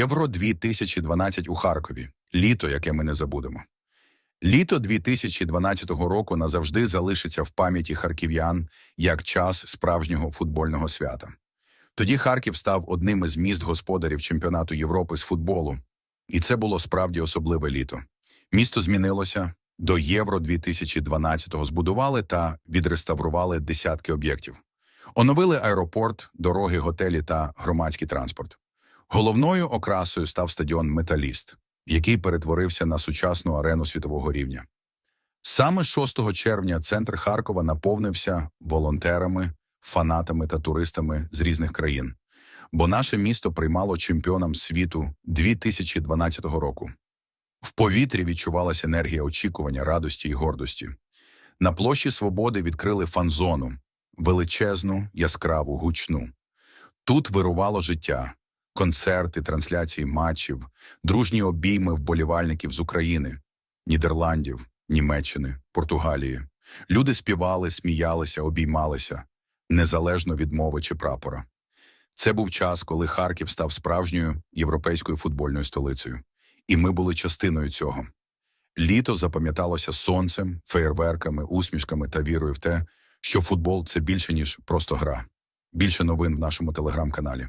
Євро 2012 у Харкові. Літо, яке ми не забудемо. Літо 2012 року назавжди залишиться в пам'яті харків'ян як час справжнього футбольного свята. Тоді Харків став одним із міст господарів чемпіонату Європи з футболу, і це було справді особливе літо. Місто змінилося. До Євро 2012-го збудували та відреставрували десятки об'єктів. Оновили аеропорт, дороги, готелі та громадський транспорт. Головною окрасою став стадіон Металіст, який перетворився на сучасну арену світового рівня. Саме 6 червня центр Харкова наповнився волонтерами, фанатами та туристами з різних країн, бо наше місто приймало чемпіоном світу 2012 року. В повітрі відчувалася енергія очікування, радості і гордості. На площі Свободи відкрили фан-зону, величезну, яскраву, гучну. Тут вирувало життя, концерти, трансляції матчів, дружні обійми вболівальників з України, Нідерландів, Німеччини, Португалії. Люди співали, сміялися, обіймалися, незалежно від мови чи прапора. Це був час, коли Харків став справжньою європейською футбольною столицею. І ми були частиною цього. Літо запам'яталося сонцем, феєрверками, усмішками та вірою в те, що футбол це більше, ніж просто гра. Більше новин в нашому телеграм-каналі.